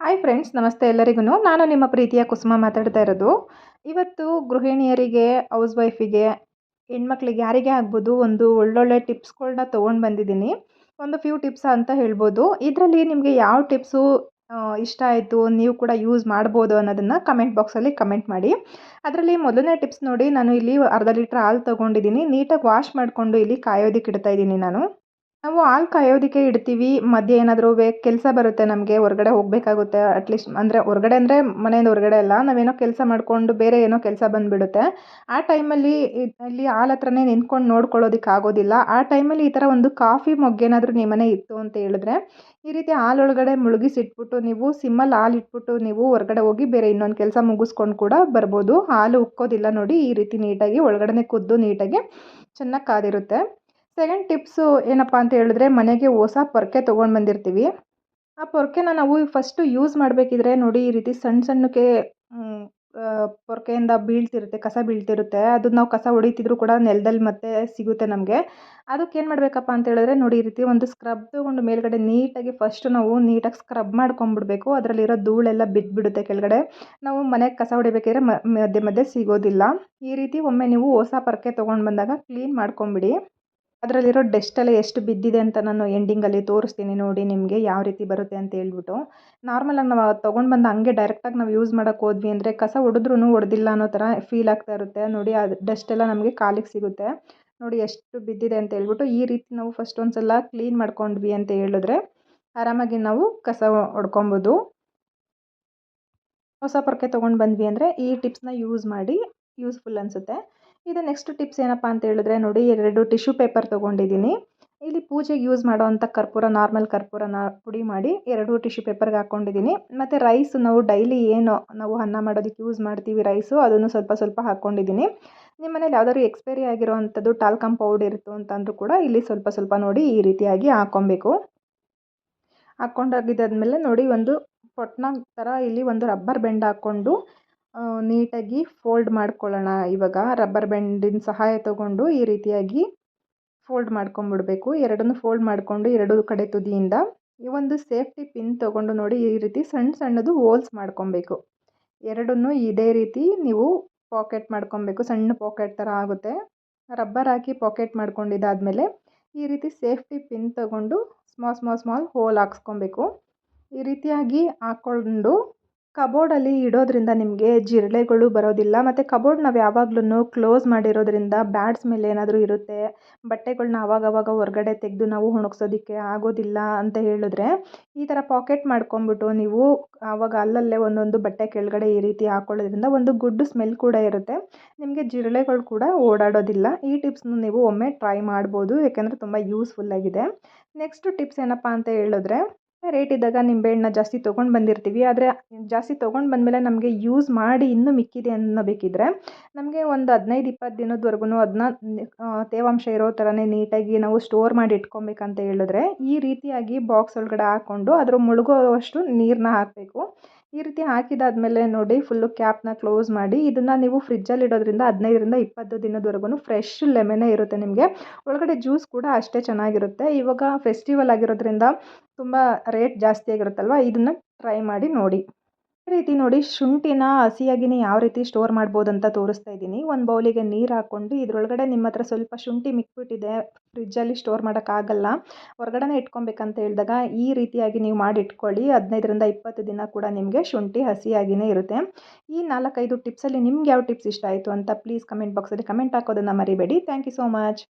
Hi friends ನಮಸ್ತೆ ಎಲ್ಲರಿಗೂ ನಾನು ನಿಮ್ಮ ಪ್ರೀತಿಯ ಕುಸುಮ ಮಾತಾಡ್ತಾ ಇರೋದು. ಇವತ್ತು ಗೃಹಿಣಿಯರಿಗೆ ಹೌಸ್ ವೈಫಿಗೆ ಹೆಣ್ಮಕ್ಳಿಗೆ ಯಾರಿಗೆ ಆಗ್ಬೋದು ಒಂದು ಒಳ್ಳೊಳ್ಳೆ ಟಿಪ್ಸ್ಗಳನ್ನ ತೊಗೊಂಡು ಬಂದಿದ್ದೀನಿ. ಒಂದು ಫ್ಯೂ ಟಿಪ್ಸ್ ಅಂತ ಹೇಳ್ಬೋದು. ಇದರಲ್ಲಿ ನಿಮಗೆ ಯಾವ ಟಿಪ್ಸು ಇಷ್ಟ ಆಯಿತು, ನೀವು ಕೂಡ ಯೂಸ್ ಮಾಡ್ಬೋದು ಅನ್ನೋದನ್ನು ಕಮೆಂಟ್ ಬಾಕ್ಸಲ್ಲಿ ಕಮೆಂಟ್ ಮಾಡಿ. ಅದರಲ್ಲಿ ಮೊದಲನೇ ಟಿಪ್ಸ್ ನೋಡಿ, ನಾನು ಇಲ್ಲಿ ಅರ್ಧ ಲೀಟ್ರ್ ಹಾಲು ತೊಗೊಂಡಿದ್ದೀನಿ. ನೀಟಾಗಿ ವಾಶ್ ಮಾಡಿಕೊಂಡು ಇಲ್ಲಿ ಕಾಯೋದಕ್ಕೆ ಇಡ್ತಾ ಇದ್ದೀನಿ ನಾನು. ನಾವು ಹಾಲು ಕಾಯೋದಕ್ಕೆ ಇಡ್ತೀವಿ. ಮಧ್ಯೆ ಏನಾದರೂ ಬೇ ಕೆಲಸ ಬರುತ್ತೆ ನಮಗೆ. ಹೊರಗಡೆ ಹೋಗಬೇಕಾಗುತ್ತೆ. ಅಟ್ಲೀಸ್ಟ್ ಅಂದರೆ ಹೊರಗಡೆ ಅಂದರೆ ಮನೆಯಿಂದ ಹೊರಗಡೆ ಅಲ್ಲ. ನಾವೇನೋ ಕೆಲಸ ಮಾಡಿಕೊಂಡು ಬೇರೆ ಏನೋ ಕೆಲಸ ಬಂದುಬಿಡುತ್ತೆ. ಆ ಟೈಮಲ್ಲಿ ಇಲ್ಲಿ ಹಾಲು ಹತ್ರನೇ ನಿಂತ್ಕೊಂಡು ನೋಡ್ಕೊಳ್ಳೋದಕ್ಕೆ ಆಗೋದಿಲ್ಲ. ಆ ಟೈಮಲ್ಲಿ ಈ ಥರ ಒಂದು ಕಾಫಿ ಮೊಗ್ಗೇನಾದರೂ ನಿಮ್ಮನೆ ಇತ್ತು ಅಂತ ಹೇಳಿದ್ರೆ ಈ ರೀತಿ ಹಾಲೊಳಗಡೆ ಮುಳುಗಿಸಿಟ್ಬಿಟ್ಟು ನೀವು ಸಿಮ್ಮಲ್ಲಿ ಹಾಲು ಇಟ್ಬಿಟ್ಟು ನೀವು ಹೊರಗಡೆ ಹೋಗಿ ಬೇರೆ ಇನ್ನೊಂದು ಕೆಲಸ ಮುಗಿಸ್ಕೊಂಡು ಕೂಡ ಬರ್ಬೋದು. ಹಾಲು ಉಕ್ಕೋದಿಲ್ಲ ನೋಡಿ ಈ ರೀತಿ ನೀಟಾಗಿ ಒಳಗಡೆ ಕುದ್ದು ನೀಟಾಗಿ ಚೆನ್ನಾಗಿ ಕಾದಿರುತ್ತೆ. ಸೆಕೆಂಡ್ ಟಿಪ್ಸು ಏನಪ್ಪ ಅಂತ ಹೇಳಿದ್ರೆ, ಮನೆಗೆ ಹೊಸ ಪೊರ್ಕೆ ತೊಗೊಂಡು ಬಂದಿರ್ತೀವಿ. ಆ ಪೊರ್ಕೆನ ನಾವು ಫಸ್ಟು ಯೂಸ್ ಮಾಡಬೇಕಿದ್ರೆ ನೋಡಿ ಈ ರೀತಿ ಸಣ್ಣ ಸಣ್ಣಕ್ಕೆ ಪೊರ್ಕೆಯಿಂದ ಬೀಳ್ತಿರುತ್ತೆ, ಕಸ ಬೀಳ್ತಿರುತ್ತೆ. ಅದನ್ನ ನಾವು ಕಸ ಹೊಡಿತಿದ್ರು ಕೂಡ ನೆಲದಲ್ಲಿ ಮತ್ತೆ ಸಿಗುತ್ತೆ ನಮಗೆ. ಅದಕ್ಕೆ ಏನು ಮಾಡಬೇಕಪ್ಪ ಅಂತ ಹೇಳಿದ್ರೆ ನೋಡಿ ಈ ರೀತಿ ಒಂದು ಸ್ಕ್ರಬ್ ತೊಗೊಂಡು ಮೇಲ್ಗಡೆ ನೀಟಾಗಿ ಫಸ್ಟು ನಾವು ನೀಟಾಗಿ ಸ್ಕ್ರಬ್ ಮಾಡ್ಕೊಂಬಿಡ್ಬೇಕು. ಅದರಲ್ಲಿರೋ ಧೂಳೆಲ್ಲ ಬಿದ್ದುಬಿಡುತ್ತೆ ಕೆಳಗಡೆ. ನಾವು ಮನೆಗೆ ಕಸ ಹೊಡಿಬೇಕಿದ್ರೆ ಮಧ್ಯೆ ಮಧ್ಯೆ ಸಿಗೋದಿಲ್ಲ. ಈ ರೀತಿ ಒಮ್ಮೆ ನೀವು ಹೊಸ ಪೊರ್ಕೆ ತೊಗೊಂಡು ಬಂದಾಗ ಕ್ಲೀನ್ ಮಾಡ್ಕೊಂಬಿಡಿ. ಅದರಲ್ಲಿರೋ ಡಸ್ಟೆಲ್ಲ ಎಷ್ಟು ಬಿದ್ದಿದೆ ಅಂತ ನಾನು ಎಂಡಿಂಗಲ್ಲಿ ತೋರಿಸ್ತೀನಿ ನೋಡಿ ನಿಮಗೆ ಯಾವ ರೀತಿ ಬರುತ್ತೆ ಅಂತ ಹೇಳ್ಬಿಟ್ಟು. ನಾರ್ಮಲಾಗಿ ನಾವು ತೊಗೊಂಡು ಬಂದು ಹಂಗೆ ಡೈರೆಕ್ಟಾಗಿ ನಾವು ಯೂಸ್ ಮಾಡೋಕೆ ಹೋದ್ವಿ ಅಂದರೆ ಕಸ ಹೊಡೆದ್ರೂ ಹೊಡೆದಿಲ್ಲ ಅನ್ನೋ ಥರ ಫೀಲ್ ಆಗ್ತಾ ಇರುತ್ತೆ. ನೋಡಿ ಅದು ಡಸ್ಟೆಲ್ಲ ನಮಗೆ ಕಾಲಿಗೆ ಸಿಗುತ್ತೆ. ನೋಡಿ ಎಷ್ಟು ಬಿದ್ದಿದೆ ಅಂತ ಹೇಳ್ಬಿಟ್ಟು ಈ ರೀತಿ ನಾವು ಫಸ್ಟ್ ಒಂದ್ಸಲ ಕ್ಲೀನ್ ಮಾಡ್ಕೊಂಡ್ವಿ ಅಂತ ಹೇಳಿದ್ರೆ ಆರಾಮಾಗಿ ನಾವು ಕಸ ಹೊಡ್ಕೊಬೋದು ಹೊಸ ಪೊರ್ಕೆ ತೊಗೊಂಡು ಬಂದ್ವಿ ಅಂದರೆ ಈ ಟಿಪ್ಸ್ನ ಯೂಸ್ ಮಾಡಿ ಯೂಸ್ಫುಲ್ ಅನಿಸುತ್ತೆ. ಇದು ನೆಕ್ಸ್ಟ್ ಟಿಪ್ಸ್ ಏನಪ್ಪ ಅಂತ ಹೇಳಿದ್ರೆ ನೋಡಿ, ಎರಡು ಟಿಶ್ಯೂ ಪೇಪರ್ ತೊಗೊಂಡಿದ್ದೀನಿ. ಇಲ್ಲಿ ಪೂಜೆಗೆ ಯೂಸ್ ಮಾಡುವಂಥ ಕರ್ಪೂರ ನಾರ್ಮಲ್ ಕರ್ಪೂರನ ಪುಡಿ ಮಾಡಿ ಎರಡು ಟಿಶ್ಯೂ ಪೇಪರ್ಗೆ ಹಾಕ್ಕೊಂಡಿದ್ದೀನಿ ಮತ್ತು ರೈಸ್ ನಾವು ಡೈಲಿ ಏನು ನಾವು ಅನ್ನ ಮಾಡೋದಕ್ಕೆ ಯೂಸ್ ಮಾಡ್ತೀವಿ ರೈಸು ಅದನ್ನು ಸ್ವಲ್ಪ ಸ್ವಲ್ಪ ಹಾಕ್ಕೊಂಡಿದ್ದೀನಿ ನಿಮ್ಮ ಮನೇಲಿ ಯಾವ್ದಾದ್ರು ಎಕ್ಸ್ಪೈರಿ ಆಗಿರೋವಂಥದ್ದು ಟಾಲ್ಕಮ್ ಪೌಡರ್ ಇತ್ತು ಅಂತಂದ್ರೂ ಕೂಡ ಇಲ್ಲಿ ಸ್ವಲ್ಪ ಸ್ವಲ್ಪ ನೋಡಿ ಈ ರೀತಿಯಾಗಿ ಹಾಕ್ಕೊಬೇಕು. ಹಾಕ್ಕೊಂಡಾಗಿದ್ದಾದ್ಮೇಲೆ ನೋಡಿ ಒಂದು ಪೊಟ್ನ ಥರ ಇಲ್ಲಿ ಒಂದು ರಬ್ಬರ್ ಬೆಂಡ್ ಹಾಕ್ಕೊಂಡು ನೀಟಾಗಿ ಫೋಲ್ಡ್ ಮಾಡ್ಕೊಳ್ಳೋಣ. ಇವಾಗ ರಬ್ಬರ್ ಬ್ಯಾಂಡಿನ ಸಹಾಯ ತಗೊಂಡು ಈ ರೀತಿಯಾಗಿ ಫೋಲ್ಡ್ ಮಾಡ್ಕೊಂಬಿಡ್ಬೇಕು. ಎರಡನ್ನು ಫೋಲ್ಡ್ ಮಾಡಿಕೊಂಡು ಎರಡು ಕಡೆ ತುದಿಯಿಂದ ಈ ಒಂದು ಸೇಫ್ಟಿ ಪಿನ್ ತೊಗೊಂಡು ನೋಡಿ ಈ ರೀತಿ ಸಣ್ಣ ಸಣ್ಣದು ಹೋಲ್ಸ್ ಮಾಡ್ಕೊಬೇಕು. ಎರಡನ್ನೂ ಇದೇ ರೀತಿ ನೀವು ಪಾಕೆಟ್ ಮಾಡ್ಕೊಬೇಕು. ಸಣ್ಣ ಪಾಕೆಟ್ ಥರ ಆಗುತ್ತೆ. ರಬ್ಬರ್ ಹಾಕಿ ಪಾಕೆಟ್ ಮಾಡ್ಕೊಂಡಿದ್ದಾದಮೇಲೆ ಈ ರೀತಿ ಸೇಫ್ಟಿ ಪಿನ್ ತಗೊಂಡು ಸ್ಮಾಲ್ ಸ್ಮಾಲ್ ಸ್ಮಾಲ್ ಹೋಲ್ ಹಾಕ್ಸ್ಕೊಬೇಕು. ಈ ರೀತಿಯಾಗಿ ಹಾಕ್ಕೊಂಡು ಕಬೋರ್ಡಲ್ಲಿ ಇಡೋದ್ರಿಂದ ನಿಮಗೆ ಜಿರಳೆಗಳು ಬರೋದಿಲ್ಲ, ಮತ್ತು ಕಬೋರ್ಡ್ ನಾವು ಯಾವಾಗ್ಲೂ ಕ್ಲೋಸ್ ಮಾಡಿರೋದ್ರಿಂದ ಬ್ಯಾಡ್ ಸ್ಮೆಲ್ ಏನಾದರೂ ಇರುತ್ತೆ, ಬಟ್ಟೆಗಳ್ನ ಅವಾಗವಾಗ ಹೊರಗಡೆ ತೆಗೆದು ನಾವು ಒಣಗ್ಸೋದಕ್ಕೆ ಆಗೋದಿಲ್ಲ ಅಂತ ಹೇಳಿದ್ರೆ ಈ ಥರ ಪಾಕೆಟ್ ಮಾಡ್ಕೊಂಬಿಟ್ಟು ನೀವು ಆವಾಗ ಅಲ್ಲಲ್ಲೇ ಒಂದೊಂದು ಬಟ್ಟೆ ಕೆಳಗಡೆ ಈ ರೀತಿ ಹಾಕೊಳ್ಳೋದ್ರಿಂದ ಒಂದು ಗುಡ್ ಸ್ಮೆಲ್ ಕೂಡ ಇರುತ್ತೆ. ನಿಮಗೆ ಜಿರಳೆಗಳು ಕೂಡ ಓಡಾಡೋದಿಲ್ಲ. ಈ ಟಿಪ್ಸ್ನ ನೀವು ಒಮ್ಮೆ ಟ್ರೈ ಮಾಡ್ಬೋದು, ಯಾಕೆಂದರೆ ತುಂಬ ಯೂಸ್ಫುಲ್ಲಾಗಿದೆ ನೆಕ್ಸ್ಟ್ ಟಿಪ್ಸ್ ಏನಪ್ಪ ಅಂತ ಹೇಳಿದ್ರೆ ರೇಟ್ ಇದ್ದಾಗ ನಿಂಬೆಹಣ್ಣನ್ನ ಜಾಸ್ತಿ ತೊಗೊಂಡು ಬಂದಿರ್ತೀವಿ. ಆದರೆ ಜಾಸ್ತಿ ತೊಗೊಂಡು ಬಂದಮೇಲೆ ನಮಗೆ ಯೂಸ್ ಮಾಡಿ ಇನ್ನೂ ಮಿಕ್ಕಿದೆ ಅನ್ನಬೇಕಿದ್ರೆ ನಮಗೆ ಒಂದು ಹದಿನೈದು ಇಪ್ಪತ್ತು ದಿನದವರೆಗೂ ಅದನ್ನ ತೇವಾಂಶ ಇರೋ ಥರನೇ ನೀಟಾಗಿ ನಾವು ಸ್ಟೋರ್ ಮಾಡಿ ಇಟ್ಕೊಬೇಕಂತ ಹೇಳಿದ್ರೆ ಈ ರೀತಿಯಾಗಿ ಬಾಕ್ಸ್ ಒಳಗಡೆ ಹಾಕ್ಕೊಂಡು ಅದ್ರ ಮುಳುಗೋವಷ್ಟು ನೀರನ್ನ ಹಾಕಬೇಕು. ಈ ರೀತಿ ಹಾಕಿದಾದ್ಮೇಲೆ ನೋಡಿ ಫುಲ್ಲು ಕ್ಯಾಪ್ನ ಕ್ಲೋಸ್ ಮಾಡಿ ಇದನ್ನು ನೀವು ಫ್ರಿಜ್ಜಲ್ಲಿ ಇಡೋದ್ರಿಂದ ಹದಿನೈದರಿಂದ ಇಪ್ಪತ್ತು ದಿನದವರೆಗೂ ಫ್ರೆಶ್ ಲೆಮನೇ ಇರುತ್ತೆ ನಿಮಗೆ. ಒಳಗಡೆ ಜ್ಯೂಸ್ ಕೂಡ ಅಷ್ಟೇ ಚೆನ್ನಾಗಿರುತ್ತೆ. ಇವಾಗ ಫೆಸ್ಟಿವಲ್ ಆಗಿರೋದ್ರಿಂದ ತುಂಬ ರೇಟ್ ಜಾಸ್ತಿ ಆಗಿರುತ್ತಲ್ವ? ಇದನ್ನು ಟ್ರೈ ಮಾಡಿ ನೋಡಿ. ರೀತಿ ನೋಡಿ ಶುಂಠಿನ ಹಸಿಯಾಗಿನೇ ಯಾವ ರೀತಿ ಸ್ಟೋರ್ ಮಾಡ್ಬೋದು ಅಂತ ತೋರಿಸ್ತಾ ಇದ್ದೀನಿ. ಒಂದು ಬೌಲಿಗೆ ನೀರು ಹಾಕ್ಕೊಂಡು ಇದ್ರೊಳಗಡೆ ನಿಮ್ಮ ಹತ್ರ ಸ್ವಲ್ಪ ಶುಂಠಿ ಮಿಕ್ಬಿಟ್ಟಿದೆ. ಫ್ರಿಜ್ಜಲ್ಲಿ ಸ್ಟೋರ್ ಮಾಡೋಕ್ಕಾಗಲ್ಲ ಹೊರಗಡೆನೇ ಇಟ್ಕೊಬೇಕಂತ ಹೇಳಿದಾಗ ಈ ರೀತಿಯಾಗಿ ನೀವು ಮಾಡಿ ಇಟ್ಕೊಳ್ಳಿ. ಹದಿನೈದರಿಂದ ಇಪ್ಪತ್ತು ದಿನ ಕೂಡ ನಿಮಗೆ ಶುಂಠಿ ಹಸಿಯಾಗಿಯೇ ಇರುತ್ತೆ. ಈ ನಾಲ್ಕೈದು ಟಿಪ್ಸಲ್ಲಿ ನಿಮ್ಗೆ ಯಾವ ಟಿಪ್ಸ್ ಇಷ್ಟ ಆಯಿತು ಅಂತ ಪ್ಲೀಸ್ ಕಮೆಂಟ್ ಬಾಕ್ಸಲ್ಲಿ ಕಮೆಂಟ್ ಹಾಕೋದನ್ನು ಮರಿಬೇಡಿ. Thank you so much